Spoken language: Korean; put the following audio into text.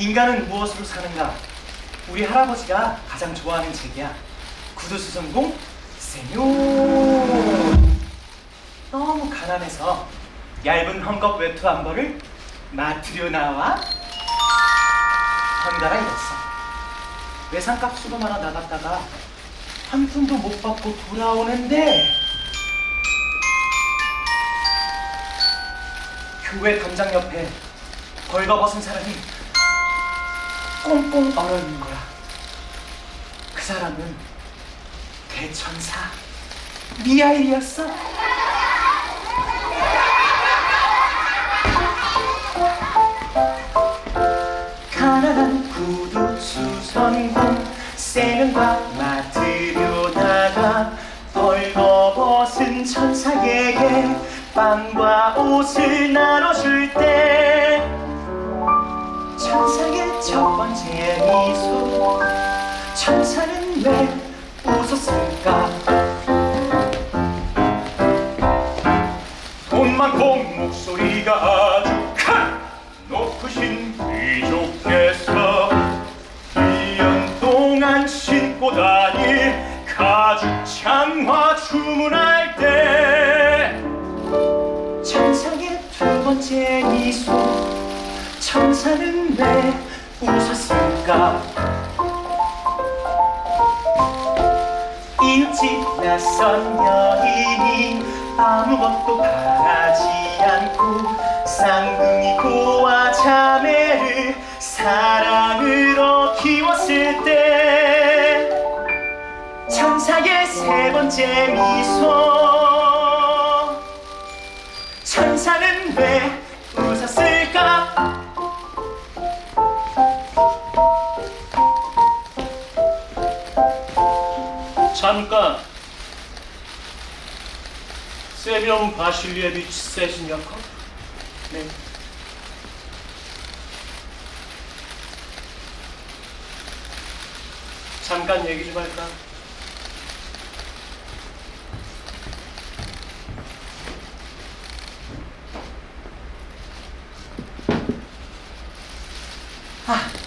인간은 무엇으로 사는가? 우리 할아버지가 가장 좋아하는 책이야. 구두수성공 세뇨. 너무 가난해서 얇은 헝겊 외투 한 벌을 마트려 나와 번갈아 입었어. 외상값 수금하러 나갔다가 한 푼도 못 받고 돌아오는데 교회 담장 옆에 벌거벗은 사람이 꽁꽁 얼어 있는 거야. 그 사람은 대천사 미하일이었어. 가난한 구두 수 선공 세면과 맡으려다가 벌거벗은 천사에게 빵과 옷을 나눠줄 때 천사의 첫 번째 미소 천사는 왜 웃었을까? 돈 많고 목소리가 아주 큰 높으신 귀족께서 1년 동안 신고 다닐 가죽 장화 주문할 때 천사의 두 번째 미소 천사는 왜 웃었을까? 일찍 나선 여인이 아무것도 바라지 않고 쌍둥이 고와 자매를 사랑으로 키웠을 때 천사의 세 번째 미소. 천사는 왜 잠깐 세뇽 바실리에비치 세신야커 네. 잠깐 얘기 좀 할까? 아,